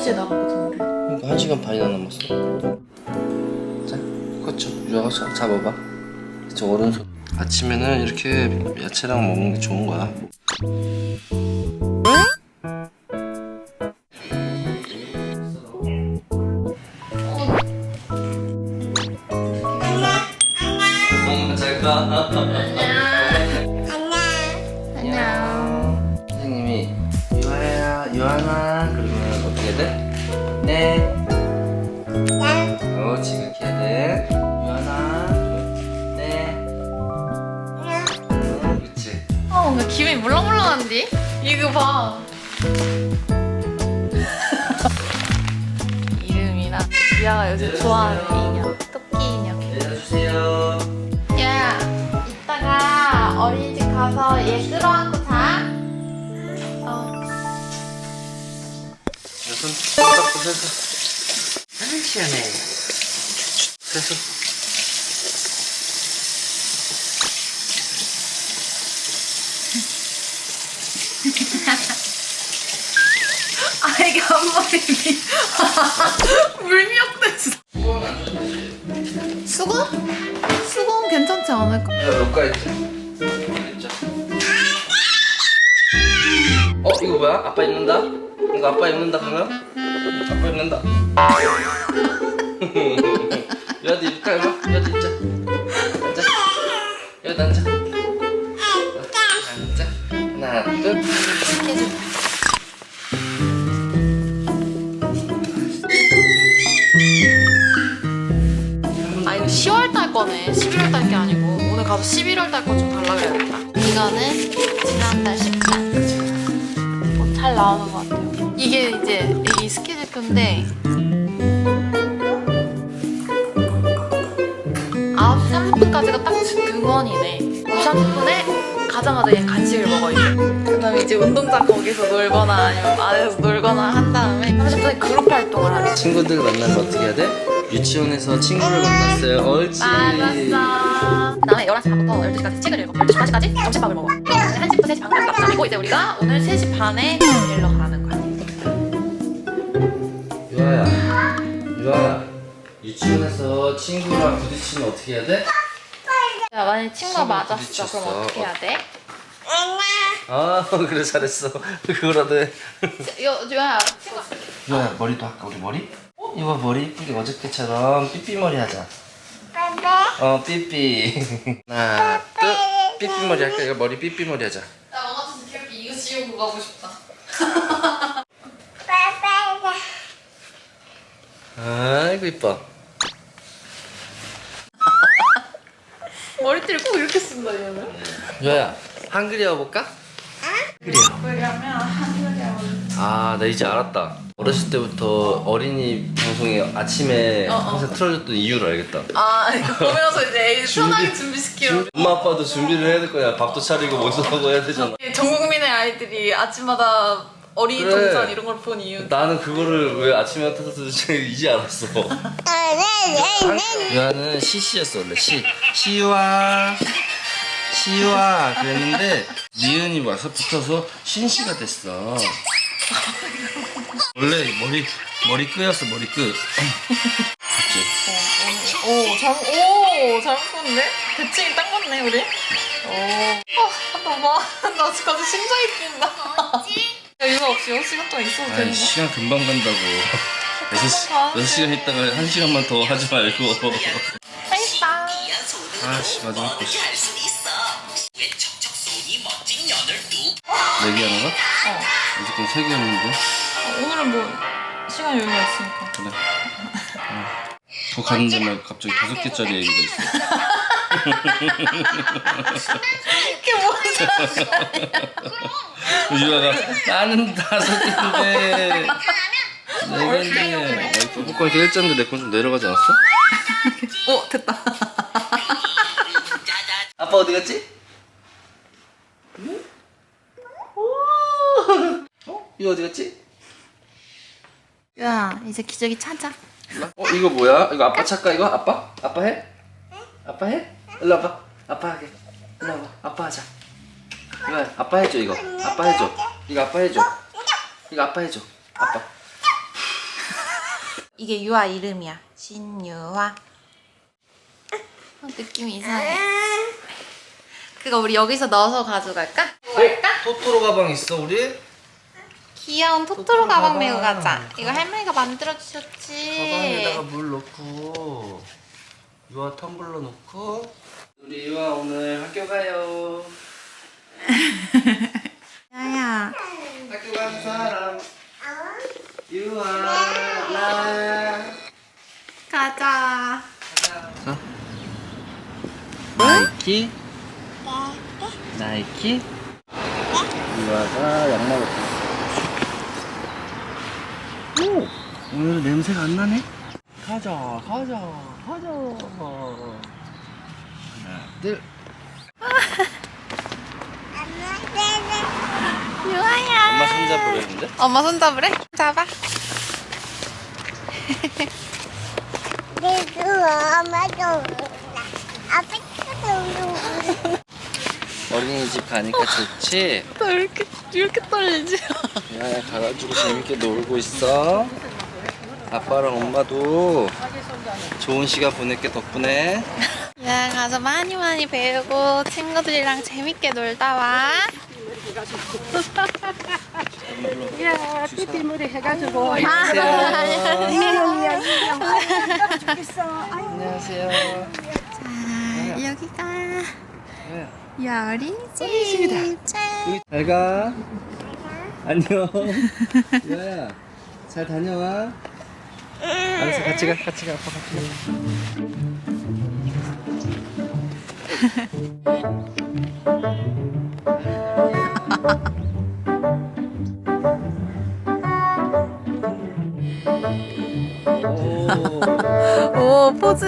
9시에 나갔거든 우리 그러니까 한 시간 반이나 남았어. 자, 그렇죠. 유아가 자, 잡아봐. 저 오른손. 아침에는 이렇게 야채랑 먹는 게 좋은 거야. 엄마 잘 가. 기분이 물렁물렁한데? 이거 봐 이름이나 유아가 요새 좋아하는 인형 토끼 인형 내려주세요. 야 이따가 어린이집 가서 얘 끌어안고 자 어. 손 닦고 세수. 시원해. 세수. 아 이게 앞머리 물미역됐어 수건? 수건 괜찮지 않을까? 야, 몇가 있지? 있죠? 어, 이거 뭐야? 아빠 입는다? 이거 아빠 입는다, 그러면? 아빠 입는다. 여도 입을까, 이거? 여도 입자. 앉아. 여도 앉아. 앉아. 하나, 둘. 아 가서 11월 달 거 좀 달라 그래야겠다 이거는 지난달 10달 뭐잘 나오는 것 같아요. 이게 이제 이 스케줄표인데 9시 30분까지가 딱 등원이네. 9시 30분에 가자마자 얘 간식을 먹어야 돼 그다음에 이제 운동장 거기서 놀거나 아니면 안에서 놀거나 한다 30분에 그룹 활동을 하래 친구들 만나면 어떻게 해야 돼? 유치원에서 친구를 만났어요. 옳지. 맞았어. 그다음에 11시 반부터 12시까지 책을 읽어. 12시 반까지 점심밥을 먹어. 1시부터 3시 반까지 밥잠이고 이제 우리가 오늘 3시 반에 일러 가는 거야. 유아야, 유아야. 유치원에서 친구랑 부딪히면 어떻게 해야 돼? 야, 만약에 친구가 맞았어. 부딪혔어. 그럼 어떻게 해야 돼? 아, 그래 잘했어. 그거라도 해. 요, 요야, 친구. 유아야, 머리도 할까 우리 머리? 이거 머리 이쁘게 어저께처럼 삐삐 머리 하자. 어, 삐삐. 하나, 둘. 삐삐 머리 할까? 이거 머리 삐삐 머리 하자. 나 원하는 기억이 이거 지우고 가고 싶다. 아이고 이뻐. 머리띠를 꼭 이렇게 쓴다, 얘는. 유아야, 한글 외워볼까? 그래요. 왜냐면 한글이야. 아, 나 이제 알았다. 어렸을 때부터 어 린이 방송에 아침에 어, 어. 항상 틀어줬던 이유를 알겠다. 아, 이거 보면서 이제 준비- 편하게 준비시키려고. 엄마 아빠도 준비를 해야 될 거야. 밥도 차리고 뭐도 하고 해야 되잖아. 전 국민의 아이들이 아침마다 어린이 그래. 동산 이런 걸 본 이유. 나는 그거를 왜 아침에 타서 이제 알았어. 유아는 시시였어 원래 시 시와 시와 그랬는데 니은이 와서 붙어서 신시가 됐어. 원래 머리 머리 끄였어 머리 끄. 그치? 오, 잘, 오, 잘 묶었네? 대칭이 딱 맞네, 우리? 오. 아, 나 봐. 나 아직까지 심장이 뛴다. 야, 이거 없이 6시간 동안 있어도 되는 시간 금방 간다고. 여섯 시 아, 여섯 시간 있다가 한 시간만 더 하지 말고. 생다. 아씨 마지막 거. 할 네 개 하는 거? 어. 무조건 세개 하는데. 아, 오늘은 뭐, 시간 여유가 있으니까. 그래. 어. 더 가는 데만 갑자기 다섯 개짜리 얘기가 있어. 이게 뭐야? 유아가 나는 다섯 개인데 네 개인데 뽀뽀 이렇게 일자인데 내 건 좀 내려가지 않았어? 오, 됐다. 아빠 어디 갔지? 이거 어디 갔지? 야, 이제 기저귀 찾아. 어 이거 뭐야? 이거 아빠 찾까 이거? 아빠? 아빠 해? 아빠 해? 일로 와봐 아빠 하게 일로 와봐 아빠 하자 이거 아빠 해줘 이거 아빠 해줘 이거 아빠 해줘 이거 아빠 해줘 아빠 이게 유아 이름이야. 신유아. 어, 느낌이 이상해. 그거 우리 여기서 넣어서 가져갈까? 토토로 가방 있어 우리? 귀여운 토토로 토토로 가방 가방. 메고 가자. 이거 할머니가 만들어 주셨지. 가방에다가 물 넣고 유아 텀블러 넣고 우리 유아 오늘 학교 가요 야야. 학교 가는 사람 유아 나 가자. 나이키 나이키 유아가 양말 벗고 오 오늘은 냄새가 안 나네 가자 가자 가자 하나 둘 유아야. 엄마 손잡으려 했는데 엄마 손 잡으래? 잡아. 어린이집 가니까 좋지? 나 이렇게 이렇게 떨리지? 야 가가지고 재밌게 놀고 있어 아빠랑 엄마도 좋은 시간 보낼게 덕분에. 야 가서 많이 많이 배우고 친구들이랑 재밌게 놀다 와. 야, 삐삐머리 해가지고. 안녕하세요. 자 여기가 네. 야 어린이집. 짠. 잘가. 안녕. 유아야 잘 다녀와 알았어 같이 가 같이 가 아빠 같이 가 오, 오 포즈.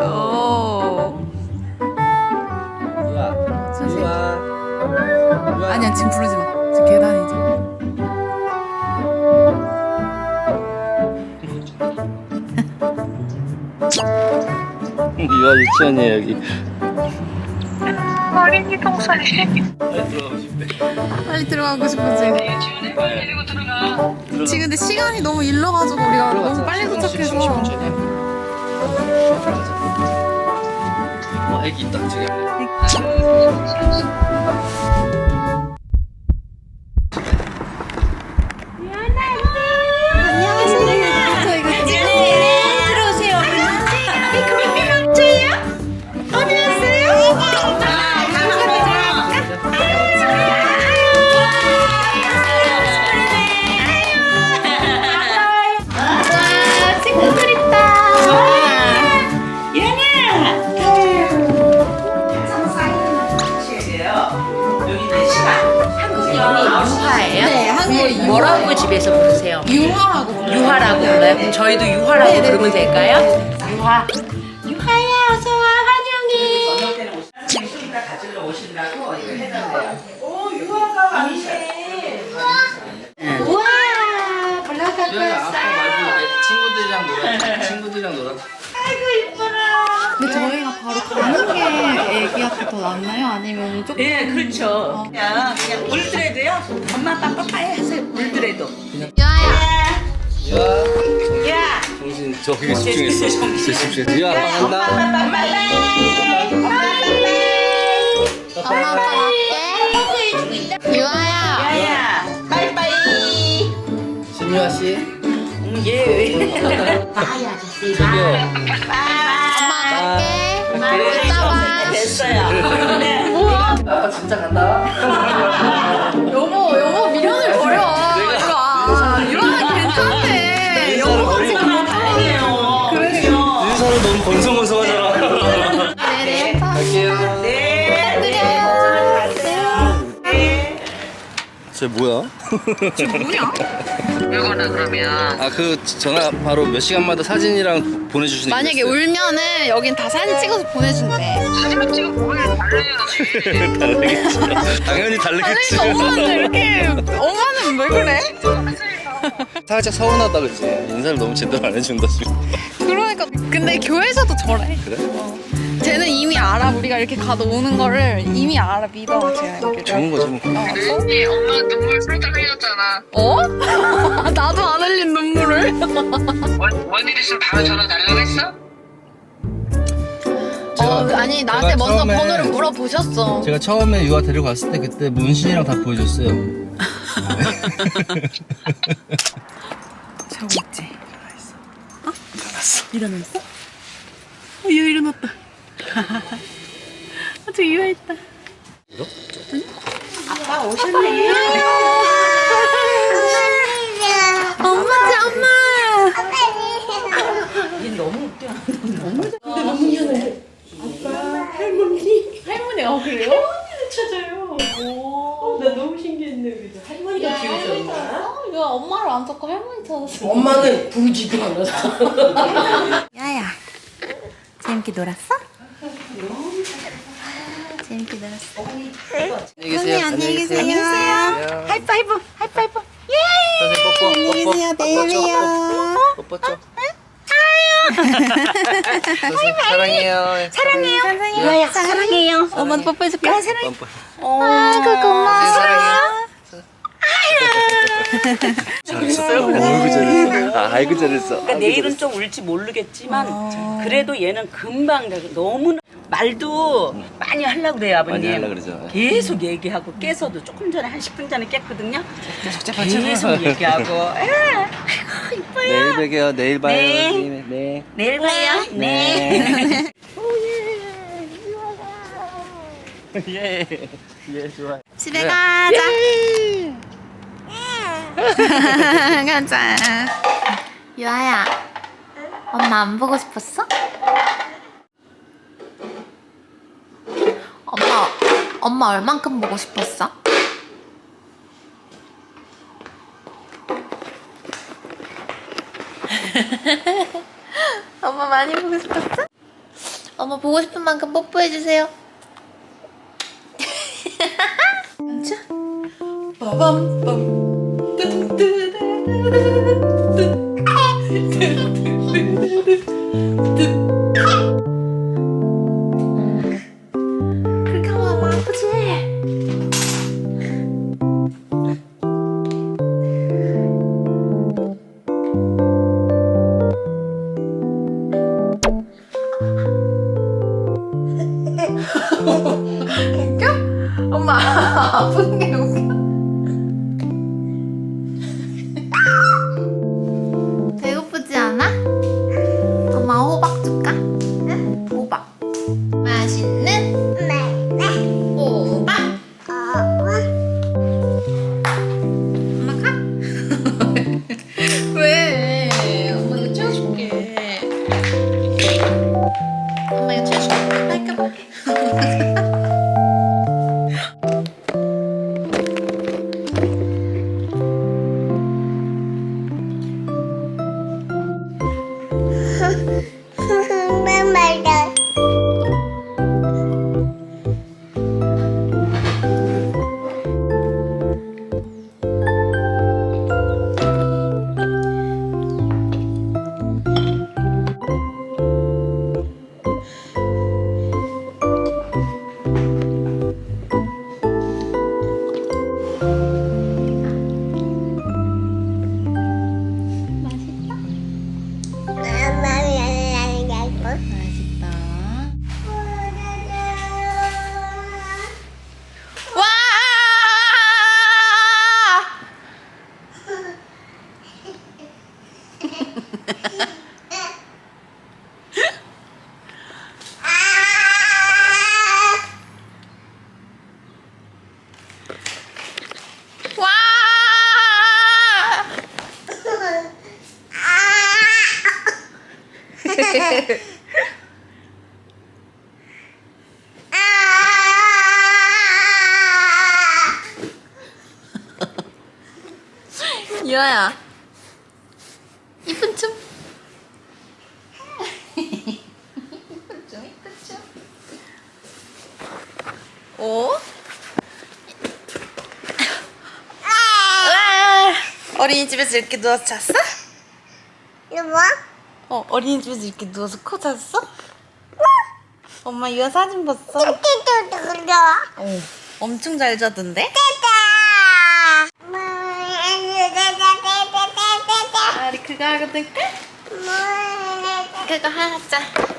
오. 유아, 유아, 유아. 아니야, 지금 부르지 마. 지금 계단이 유아 유치원이에요 여기. 어린이 동산에. 들어가고 싶대. 빨리 들어가고 싶어지. 지금 근데 시간이 너무 일러가지고 우리가 너무 빨리 도착해서. 어, 애기 있다 지금. 네. 될까요? 유화. 유화야, 어서 와, 환영해. 우와, 올라가 유아야 아빠 말고 친구들이랑 놀아. 친구들이랑 놀아. 근데 저희가 바로 가는 게 애기한테 더 낫나요? 아니면 조금 예, 그렇죠. 그냥 그냥 울더라도요. 엄마 아빠 빠빠이 해서 울더라도. 야야 유아. 야, 정신 저기 집중했어. 집중했어. 유아 아빠 간다. 엄마 아빠 갈게 유아야 야야, 빠이빠이. 신유아 씨. 음, 예. 저기요. 엄마 갈게 갈게. 이따 봐 됐어요. 네. 아빠 진짜 간다. 여보 여보 미련을 버려 쟤 뭐야? 이거는 그러면 아 그 전화 바로 몇 시간마다 사진이랑 보내주시는 게 만약에 있어요. 울면은 여긴 다 사진 찍어서 보내준대 사진을 찍어 보면 달라야지. 다르겠지. 당연히 다르겠지. 그러니까 엄마는 이렇게 엄마는 왜 그래? 살짝 서운하다 그치? 인사를 너무 제대로 안 해준다 지금. 그러니까 근데 교회에서도 저래 그래? 어. 쟤는 이미 알아. 우리가 이렇게 가도 오는 거를 이미 알아. 믿어. 제가 이렇게. 좋은 거 좋은 거. 언니 엄마 눈물 살짝 흘렸잖아. 어? 나도 안 흘린 눈물을. 원, 원일 있으면 바로 전화 달라고 했어? 어, 아니 나한테 제가 먼저 처음에- 번호를 물어보셨어. 제가 처음에 유아 데려갔을 때 그때 문신이랑 다 보여줬어요. 자고 있지? 어? 일어났어? 어, 얘 일어났다. 아, 저 유아했다. 엄마, 엄마. 할머니가 그래요? 찾아요. 오, 나 너무 신기했네. 그죠? 할머니가 키우셨나? 이거 엄마를 안 찾고 할머니 찾았어. 엄마는 부지도 않았어. 야야 재밌게 놀았어? 재밌게 놀았어 안녕히 계세요. 안녕히 계세요. 안녕히 계세요. 하이파이브 하이파이브 선생님 뽀뽀. 안녕히 계세요 내일 봬요 뽀뽀 뽀뽀. 선생님 사랑해요. 사랑해요. 유아야 사랑해요 엄마도 뽀뽀해줄까? 뽀뽀. 아이고 고마워 사랑해요. 잘했어. 아이고 잘했어. 아, 아이고 잘했어. 그러니까 내일은 좀 울지 모르겠지만 그래도 얘는 금방 돼. 너무 말도 많이 하려고 그래요 아버님. 많이 하려고 그러죠. 계속 얘기하고 깨서도 조금 전에 한 10분 전에 깼거든요. 계속 얘기하고 에, 아이고 이뻐요. 내일 뵐게요. 내일 봐요. 네. 선생님. 네. 내일 봐요. 네. 예. 예, 좋아. 집에 가자 가자 유아야 엄마 안 보고 싶었어? 엄마 엄마 얼만큼 보고 싶었어? 엄마 많이 보고 싶었어? 엄마 보고 싶은 만큼 뽀뽀해주세요 진짜? 그렇게 유아야 이쁜 춤 이쁜 춤 이쁜 춤 오? 어린이집에서 이렇게 누워서 잤어? 이거 뭐? 어 어린이집에서 이렇게 누워서 코 잤어? 엄마 이거 사진 봤어? 어, 엄청 잘 자던데? 아, 우리 그거 하거든. 그거 하자.